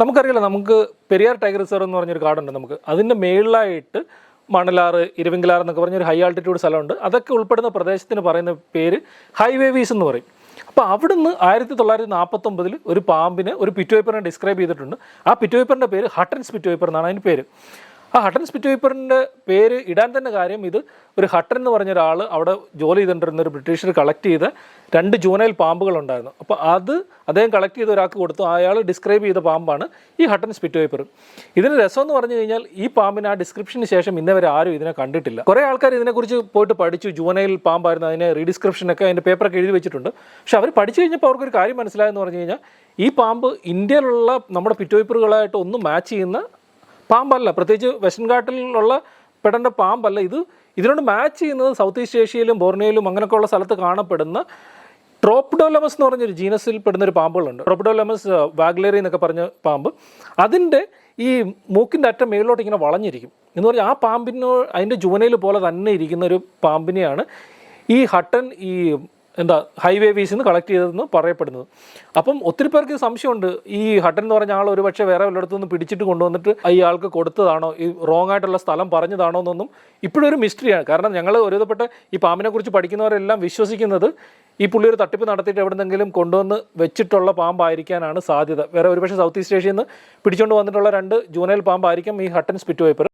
നമുക്കറിയില്ല നമുക്ക് Periyar tiger reserve എന്ന് പറഞ്ഞൊരു കാടുണ്ട് നമുക്ക്. അതിന്റെ മേളിലായിട്ട് മണലാറ് ഇരുവിങ്കലാർ എന്നൊക്കെ പറഞ്ഞൊരു ഹൈ ആൾട്ടിറ്റ്യൂഡ് സ്ഥലമുണ്ട്. അതൊക്കെ ഉൾപ്പെടുന്ന പ്രദേശത്തിന് പറയുന്ന പേര് ഹൈവേവീസ് എന്ന് പറയും. അപ്പോൾ അവിടുന്ന് ആയിരത്തി തൊള്ളായിരത്തി നാൽപ്പത്തൊമ്പതിൽ ഒരു പാമ്പിനെ ഒരു പിറ്റുവേപ്പറിനെ ഡിസ്ക്രൈബ് ചെയ്തിട്ടുണ്ട്. ആ പിറ്റുവേപ്പറിന്റെ പേര് ഹട്ടൻസ് പിറ്റുവേപ്പർ എന്നാണ് അതിന്റെ പേര്. ആ ഹട്ടൻ സ്പിറ്റ് വീപ്പറിന്റെ പേര് ഇടാൻ തന്നെ കാര്യം ഇത് ഒരു ഹട്ടൻ എന്ന് പറഞ്ഞ ഒരാൾ അവിടെ ജോലി ചെയ്തിട്ടുണ്ടിരുന്ന ഒരു ബ്രിട്ടീഷർ കളക്ട് ചെയ്ത രണ്ട് ജൂനൈൽ പാമ്പുകളുണ്ടായിരുന്നു അപ്പോൾ അത് അദ്ദേഹം കളക്ട് ചെയ്ത ഒരാൾക്ക് കൊടുത്തു. അയാൾ ഡിസ്ക്രൈബ് ചെയ്ത പാമ്പാണ് ഈ ഹട്ടൻ സ്പിറ്റ് പേപ്പർ ഇതിന് രസം എന്ന് പറഞ്ഞു കഴിഞ്ഞാൽ ഈ പാമ്പിന് ആ ഡിസ്ക്രിപ്ഷന് ശേഷം ഇന്നവരെ ആരും ഇതിനെ കണ്ടിട്ടില്ല. കുറേ ആൾക്കാർ ഇതിനെക്കുറിച്ച് പോയിട്ട് പഠിച്ചു. ജൂനൈൽ പാമ്പായിരുന്നു. അതിനെ റീഡിസ്ക്രിപ്ഷനൊക്കെ അതിന്റെ പേപ്പറൊക്കെ എഴുതി വെച്ചിട്ടുണ്ട്. പക്ഷെ അവർ പഠിച്ചു കഴിഞ്ഞപ്പോൾ അവർക്കൊരു കാര്യം മനസ്സിലായെന്ന് പറഞ്ഞു കഴിഞ്ഞാൽ ഈ പാമ്പ് ഇന്ത്യയിലുള്ള നമ്മുടെ പിറ്റുവയ്പ്പുകളായിട്ട് ഒന്നും മാച്ച് ചെയ്യുന്ന പാമ്പല്ല. പ്രത്യേകിച്ച് വെസ്റ്റൻ ഘാട്ടിലുള്ള പെടേണ്ട പാമ്പല്ല ഇത്. ഇതിനോട് മാച്ച് ചെയ്യുന്നത് സൗത്ത് ഈസ്റ്റ് ഏഷ്യയിലും ബോർണിയയിലും അങ്ങനെയൊക്കെയുള്ള സ്ഥലത്ത് കാണപ്പെടുന്ന ട്രോപ്ഡോലമസ് എന്ന് പറഞ്ഞൊരു ജീനസിൽ പെടുന്ന ഒരു പാമ്പുകളുണ്ട് ട്രോപ്ഡോലമസ് വാഗ്ലേറി എന്നൊക്കെ പറഞ്ഞ പാമ്പ്. അതിന്റെ ഈ മൂക്കിന്റെ അറ്റം മേളിലോട്ട് ഇങ്ങനെ വളഞ്ഞിരിക്കും. എന്ന് പറഞ്ഞാൽ ആ പാമ്പിനോ അതിന്റെ ജുവനയിൽ പോലെ തന്നെ ഇരിക്കുന്ന ഒരു പാമ്പിനെയാണ് ഈ ഹട്ടൻ ഈ എന്താ ഹൈവേ വീസിൽ നിന്ന് കളക്ട് ചെയ്തതെന്ന് പറയപ്പെടുന്നത്. അപ്പം ഒത്തിരി പേർക്ക് സംശയമുണ്ട്. ഈ ഹട്ടൻ എന്ന് പറഞ്ഞ ആൾ ഒരു പക്ഷേ വേറെ വല്ലയിടത്തു നിന്ന് പിടിച്ചിട്ട് കൊണ്ടുവന്നിട്ട് അയാൾക്ക് കൊടുത്തതാണോ? ഈ റോങ് ആയിട്ടുള്ള സ്ഥലം പറഞ്ഞതാണോ എന്നൊന്നും ഇപ്പോഴും ഒരു മിസ്റ്ററിയാണ് കാരണം ഞങ്ങൾ ഒരുവിധപ്പെട്ട ഈ പാമ്പിനെക്കുറിച്ച് പഠിക്കുന്നവരെല്ലാം വിശ്വസിക്കുന്നത് ഈ പുള്ളി ഒരു തട്ടിപ്പ് നടത്തിയിട്ട് എവിടെന്നെങ്കിലും കൊണ്ടുവന്ന് വെച്ചിട്ടുള്ള പാമ്പായിരിക്കാനാണ് സാധ്യത. വേറെ ഒരുപക്ഷെ സൗത്ത് ഈസ്റ്റ് ഏഷ്യയിൽ നിന്ന് പിടിച്ചുകൊണ്ട് വന്നിട്ടുള്ള രണ്ട് ജൂനൈൽ പാമ്പായിരിക്കും ഈ ഹട്ടൻ സ്പിറ്റ് വൈപ്പർ